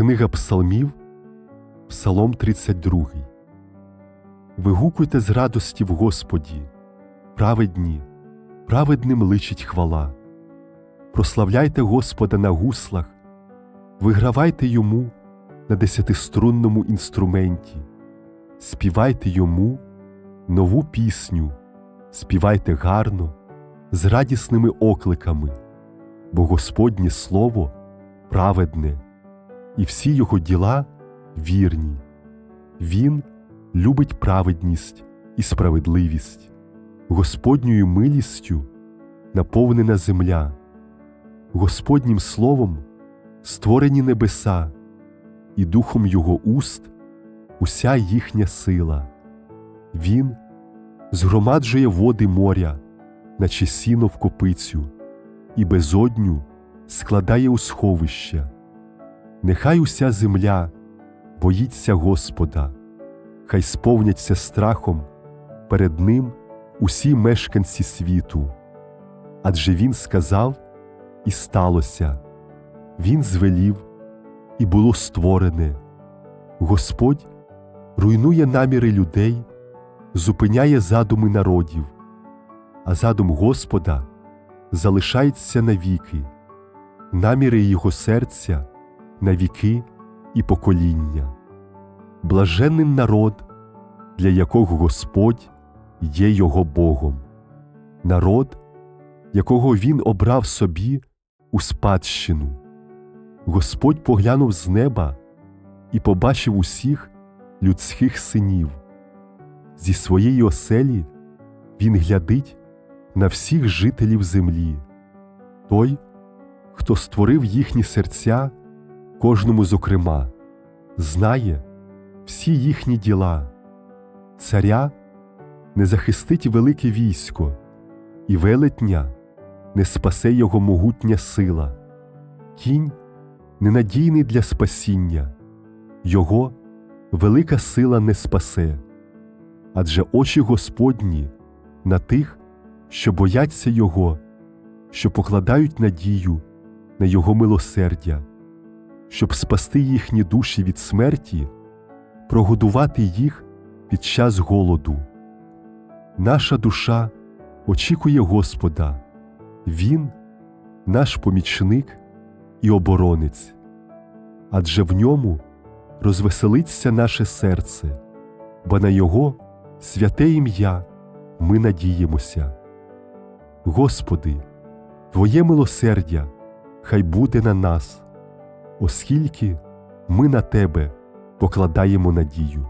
Книга Псалмів, Псалом 32. Вигукуйте з радості в Господі, праведні, праведним личить хвала. Прославляйте Господа на гуслах, вигравайте йому на десятиструнному інструменті, співайте йому нову пісню, співайте гарно, з радісними окликами, бо Господнє Слово праведне, і всі його діла вірні. Він любить праведність і справедливість, Господньою милістю наповнена земля, Господнім словом створені небеса, і духом Його уст уся їхня сила. Він згромаджує води моря, наче сіно в копицю, і безодню складає у сховища. Нехай уся земля боїться Господа, хай сповняться страхом перед Ним усі мешканці світу. Адже Він сказав, і сталося, Він звелів, і було створене. Господь руйнує наміри людей, зупиняє задуми народів, а задум Господа залишається навіки, наміри Його серця на віки і покоління. Блаженний народ, для якого Господь є його Богом, народ, якого Він обрав собі у спадщину. Господь поглянув з неба і побачив усіх людських синів. Зі своєї оселі Він глядить на всіх жителів землі, той, хто створив їхні серця, кожному зокрема, знає всі їхні діла, царя не захистить велике військо, і велетня не спасе його могутня сила, кінь ненадійний для спасіння, його велика сила не спасе, адже очі Господні на тих, що бояться Його, що покладають надію на Його милосердя, щоб спасти їхні душі від смерті, прогодувати їх під час голоду. Наша душа очікує Господа, Він наш помічник і оборонець, адже в ньому розвеселиться наше серце, бо на Його святе ім'я ми надіємося. Господи, Твоє милосердя хай буде на нас, оскільки ми на Тебе покладаємо надію.